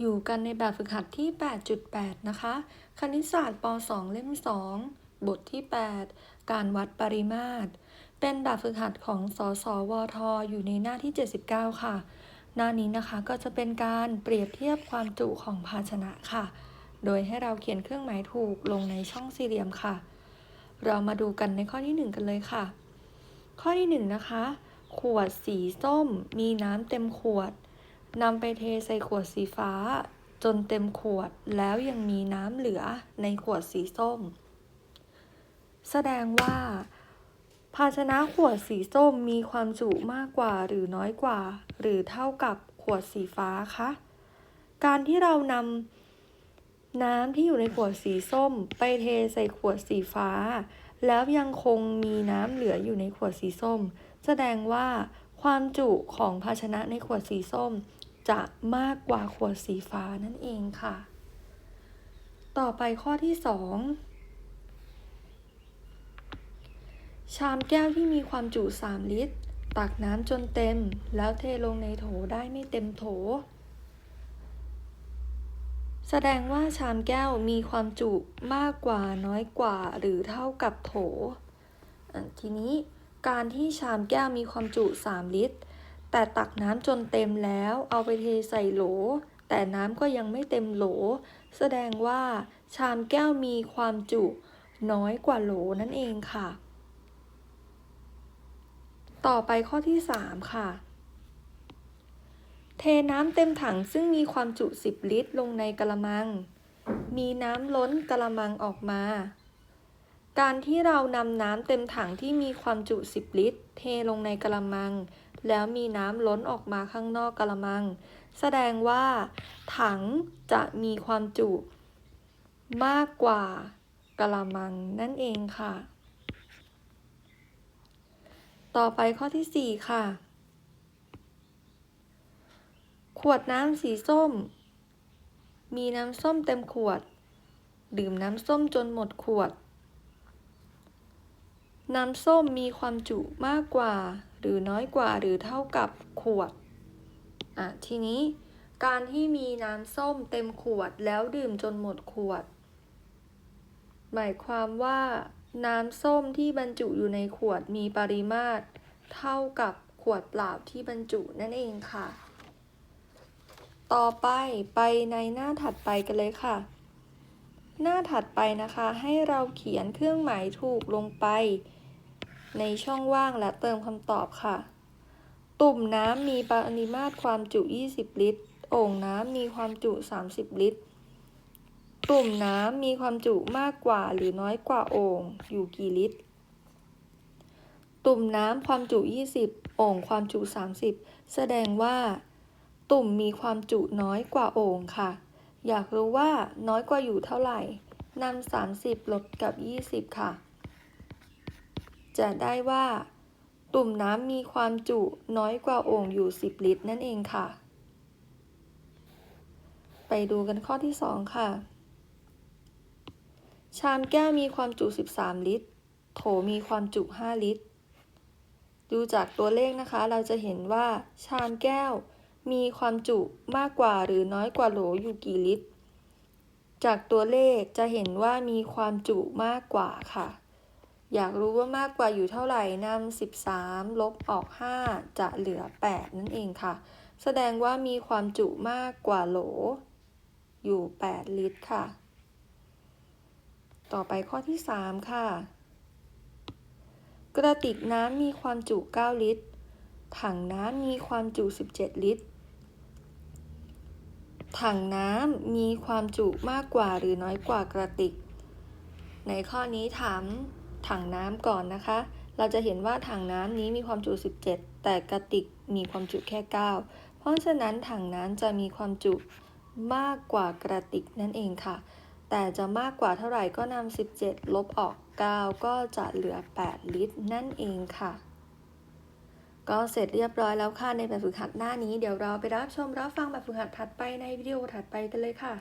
อยู่กันในแบบฝึกหัดที่ 8.8 นะคะ คณิตศาสตร์ป .2 เล่ม 2 บทที่ 8 การวัดปริมาตร เป็นแบบฝึกหัดของสสวทอยู่ในหน้าที่ 79 ค่ะ หน้านี้นะคะก็จะเป็นการเปรียบเทียบความจุของภาชนะค่ะ โดยให้เราเขียนเครื่องหมายถูกลงในช่องสี่เหลี่ยมค่ะ เรามาดูกันในข้อที่ 1 กันเลยค่ะ ข้อที่ 1 นะคะ ขวดสีส้ม มีน้ำเต็มขวด นำไปเทใส่ขวดสีฟ้า จนเต็มขวดแล้วยังมีน้ำเหลือในขวดสีส้ม แสดงว่า ภาชนะขวดสีส้มมีความจุมากกว่าหรือน้อยกว่า หรือเท่ากับขวดสีฟ้าคะ การที่เรานำน้ำที่อยู่ในขวดสีส้ม ไปเทใส่ขวดสีฟ้า แล้วยังคงมีน้ำเหลืออยู่ในขวดสีส้ม แสดงว่า ความจุของภาชนะในขวดสีส้มจะมากกว่าขวดสีฟ้านั่นเองค่ะ ต่อไปข้อที่ 2 ชามแก้วที่มีความจุ 3 ลิตร ตักน้ำจนเต็ม แล้วเทลงในโถได้ไม่เต็มโถ แสดงว่าชามแก้วมีความจุมากกว่าน้อยกว่าหรือเท่ากับโถ ทีนี้ การที่ชามแก้วมีความจุ 3 ลิตร แต่ตักน้ำจนเต็มแล้วเอาไปเทใส่โหล แต่น้ำก็ยังไม่เต็มโหล แสดงว่าชามแก้วมีความจุน้อยกว่าโหลนั่นเองค่ะ ต่อไปข้อที่ 3 ค่ะ เทน้ำเต็มถังซึ่งมีความจุ 10 ลิตรลงในกระมัง มีน้ำล้นกระมังออกมา การที่เรานำน้ำเต็มถังที่มีความจุ 10 ลิตร เทลงในกระมัง แล้วมีน้ำล้นออกมาข้างนอกกระมัง แสดงว่า ถังจะมีความจุ มากกว่ากระมังนั่นเองค่ะ ต่อไปข้อที่ 4 ค่ะ ขวดน้ำสีส้ม มีน้ำส้มเต็มขวด ดื่มน้ำส้มจนหมดขวด น้ำส้มมีความจุมากกว่า หรือน้อยกว่าหรือเท่ากับขวด อะ ทีนี้การที่มีน้ำส้มเต็มขวดแล้วดื่มจนหมดขวด หมายความว่าน้ำส้มที่บรรจุอยู่ในขวดมีปริมาตร เท่ากับขวดเปล่าที่บรรจุนั่นเองค่ะ ต่อไปไปในหน้าถัดไปกันเลยค่ะ หน้าถัดไปนะคะให้เราเขียนเครื่องหมายถูกลงไป ในช่องว่างและเติมคำตอบค่ะ ตุ่มน้ำมีปริมาตรความจุ 20 ลิตร โอ่งน้ำมีความจุ 30 ลิตร ตุ่มน้ำมีความจุมากกว่าหรือน้อยกว่าโอ่งอยู่กี่ลิตร ตุ่มน้ำความจุ 20 โอ่งความจุ 30 แสดงว่า ตุ่มมีความจุน้อยกว่าโอ่งค่ะ อยากรู้ว่าน้อยกว่าอยู่เท่าไหร่นำ30 ลบกับ 20 ค่ะ จะได้ว่า ตุ่มน้ำมีความจุน้อยกว่าโอ่งอยู่ 10 ลิตรนั่นเองค่ะ ไปดูกันข้อที่ 2 ค่ะ ชามแก้วมีความจุ 13 ลิตร โถมีความจุ 5 ลิตร ดูจากตัวเลขนะคะ เราจะเห็นว่า ชามแก้วมีความจุมากกว่าหรือน้อยกว่าโหลอยู่กี่ลิตร จากตัวเลขจะเห็นว่ามีความจุมากกว่าค่ะ อยากรู้ว่ามากกว่าอยู่เท่าไหร่นำ13 ลบออก 5 จะเหลือ 8 นั่นเองค่ะ แสดงว่ามีความจุมากกว่าโหล อยู่ 8 ลิตรค่ะ ต่อไปข้อที่ 3 ค่ะ กระติกน้ำมีความจุ 9 ลิตร ถังน้ำมีความจุ 17 ลิตร ถังน้ำมีความจุมากกว่าหรือน้อยกว่ากระติก ในข้อนี้ถาม ถังน้ำก่อนนะคะ เราจะเห็นว่าถังน้ำนี้มีความจุ 17 แต่กระติกมีความจุแค่ 9 เพราะฉะนั้นถังน้ำจะมีความจุมากกว่ากระติกนั่นเองค่ะ แต่จะมากกว่าเท่าไหร่ก็นำ17 ลบออก 9 ก็จะเหลือ 8 ลิตรนั่นเองค่ะ ก็เสร็จเรียบร้อยแล้วค่ะในแบบฝึกหัดหน้านี้เดี๋ยวเราไปรับชมรับฟังแบบฝึกหัดถัดไปในวิดีโอถัดไปกันเลยค่ะ